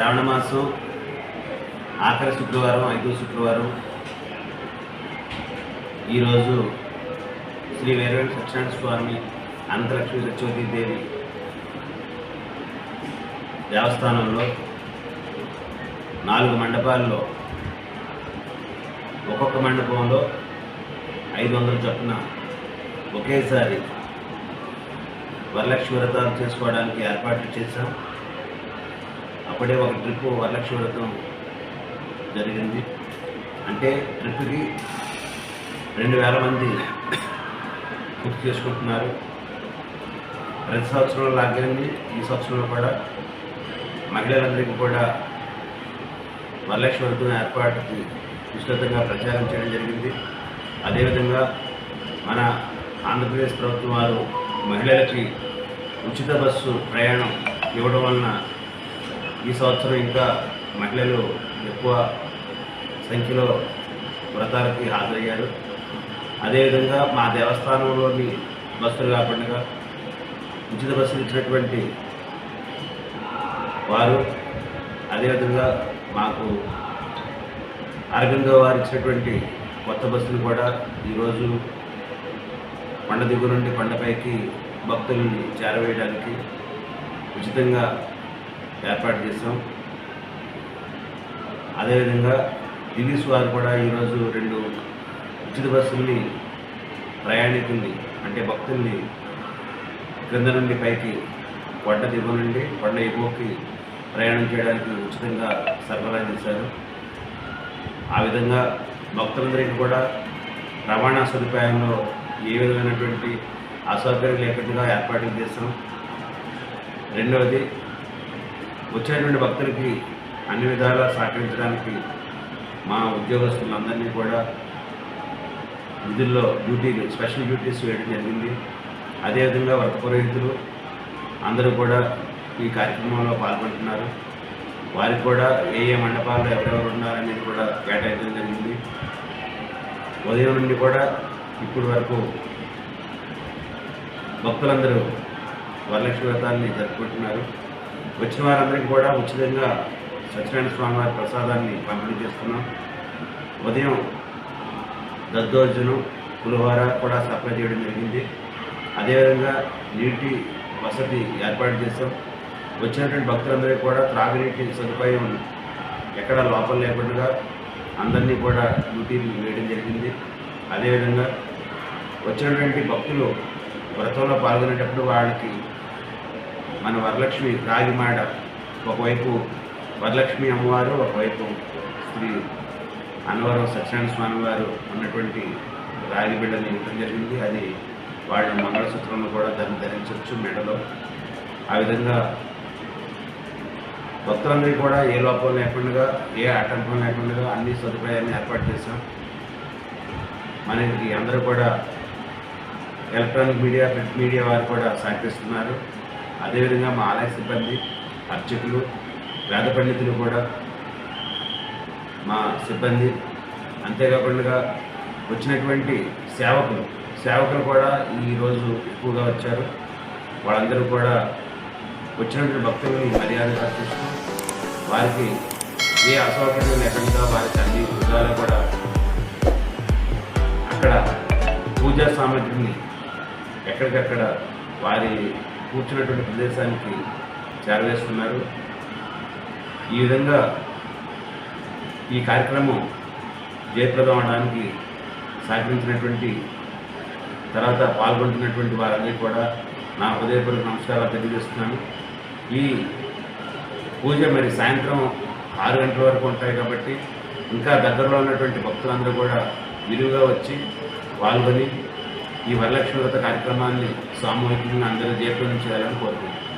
మాసం ఆఖరి శుక్రవారం ఐదో శుక్రవారం. ఈరోజు శ్రీ వేరవేణ సత్యనారాయణ స్వామి అనంతలక్ష్మి సత్యవతీదేవి దేవస్థానంలో నాలుగు మండపాల్లో ఒక్కొక్క మండపంలో ఐదు వందల చొప్పున ఒకేసారి వరలక్ష్మి వ్రతాలు చేసుకోవడానికి ఏర్పాట్లు చేశాం. అప్పుడే ఒక ట్రిప్ వరలక్ష్మి వ్రతం జరిగింది. అంటే ట్రిప్కి రెండు వేల మంది బుక్ చేసుకుంటున్నారు. ప్రతి సంవత్సరం లాగానే ఈ సంవత్సరంలో కూడా మహిళలందరికీ కూడా వరలక్ష్మి వ్రతం ఏర్పాటుకి విస్తృతంగా ప్రచారం చేయడం జరిగింది. అదేవిధంగా మన ఆంధ్రప్రదేశ్ ప్రభుత్వం వారు మహిళలకి ఉచిత బస్సు ప్రయాణం ఇవ్వడం వలన ఈ సంవత్సరం ఇంకా మహిళలు ఎక్కువ సంఖ్యలో వ్రతాలకి హాజరయ్యారు. అదేవిధంగా మా దేవస్థానంలోని బస్సులు కాకుండా ఉచిత బస్సులు ఇచ్చినటువంటి వారు అదేవిధంగా మాకు అరవిందో వారు ఇచ్చినటువంటి కొత్త బస్సులు కూడా ఈరోజు కొండ దిగు నుండి కొండపైకి భక్తుల్ని చేరవేయడానికి ఉచితంగా ఏర్పాటు చేసాం అదేవిధంగా దిలీస్ వారు కూడా ఈరోజు రెండు ఉచిత బస్సుల్ని ప్రయాణికుల్ని అంటే భక్తుల్ని క్రింద నుండి పైకి కొండ దిగువ నుండి కొండ ఎగువకి ప్రయాణం చేయడానికి ఉచితంగా సరఫరా చేశారు. ఆ విధంగా భక్తులందరికీ కూడా రవాణా సదుపాయంలో ఏ విధమైనటువంటి అసౌకర్యం లేకుండా ఏర్పాట్లు చేస్తాం రెండవది వచ్చేటువంటి భక్తులకి అన్ని విధాలా సహకరించడానికి మా ఉద్యోగస్తులందరినీ కూడా విధుల్లో డ్యూటీలు స్పెషల్ డ్యూటీస్ వేయడం జరిగింది. అదేవిధంగా వ్రత పురోహితులు అందరూ కూడా ఈ కార్యక్రమంలో పాల్గొంటున్నారు. వారికి కూడా ఏ ఏ మండపాల్లో ఎవరెవరు ఉన్నారనేది కూడా కేటాయించడం జరిగింది. ఉదయం నుండి కూడా ఇప్పటి వరకు భక్తులందరూ వరలక్ష్మి వ్రతాన్ని జరుపుకుంటున్నారు. వచ్చిన వారందరికీ కూడా ఉచితంగా సత్యనారాయణ స్వామి వారి ప్రసాదాన్ని పంపిణీ చేస్తున్నాం. ఉదయం దద్దోజనం పులిహోర కూడా సప్లై చేయడం జరిగింది. అదేవిధంగా నీటి వసతి ఏర్పాటు చేస్తాం వచ్చినటువంటి భక్తులందరికీ కూడా త్రాగునీటి సదుపాయం ఎక్కడ లోపం లేకుండా అందరినీ కూడా డ్యూటీలు వేయడం జరిగింది. అదేవిధంగా వచ్చినటువంటి భక్తులు వ్రతంలో పాల్గొనేటప్పుడు వాళ్ళకి మన వరలక్ష్మి రాగిమాడ ఒకవైపు వరలక్ష్మి అమ్మవారు ఒకవైపు శ్రీ అన్నవరం సత్యనారాయణ స్వామి వారు ఉన్నటువంటి రాగి బిడ్డని ఇవ్వడం జరిగింది. అది వాళ్ళ మంగళసూత్రంలో కూడా దాన్ని ధరించవచ్చు మెడలో. ఆ విధంగా భక్తులందరికీ కూడా ఏ లోపం లేకుండా ఏ ఆటంకం లేకుండా అన్ని సదుపాయాన్ని ఏర్పాటు చేశాం. మనకి అందరూ కూడా ఎలక్ట్రానిక్ మీడియా ప్రింట్ మీడియా వారు కూడా సహకరిస్తున్నారు. అదేవిధంగా మా ఆలయ సిబ్బంది అర్చకులు వేద పండితులు కూడా మా సిబ్బంది. అంతేకాకుండా వచ్చినటువంటి సేవకులు సేవకులు కూడా ఈరోజు ఎక్కువగా వచ్చారు. వాళ్ళందరూ కూడా వచ్చినటువంటి భక్తులని మర్యాదగా చూస్తూ వారికి ఏ అసౌకర్యం లేకుండా వారికి అన్ని విధాలు కూడా అక్కడ పూజా సామాగ్రిని ఎక్కడికక్కడ వారి కూర్చున్నటువంటి ప్రదేశానికి చేరవేస్తున్నారు. ఈ విధంగా ఈ కార్యక్రమం జయప్రదం అవడానికి సహకరించినటువంటి తర్వాత పాల్గొంటున్నటువంటి వారందరికీ కూడా నా హృదయపూర్వక నమస్కారాలు తెలియజేస్తున్నాను. ఈ పూజ మరి సాయంత్రం ఆరు గంటల వరకు ఉంటాయి కాబట్టి ఇంకా దగ్గరలో ఉన్నటువంటి భక్తులందరూ కూడా విరివిగా వచ్చి పాల్గొని ఈ వరలక్ష్మి వ్రత కార్యక్రమాన్ని సామూహికంగా అందరూ జయప్రదం చేయాలని కోరుకుంటున్నాను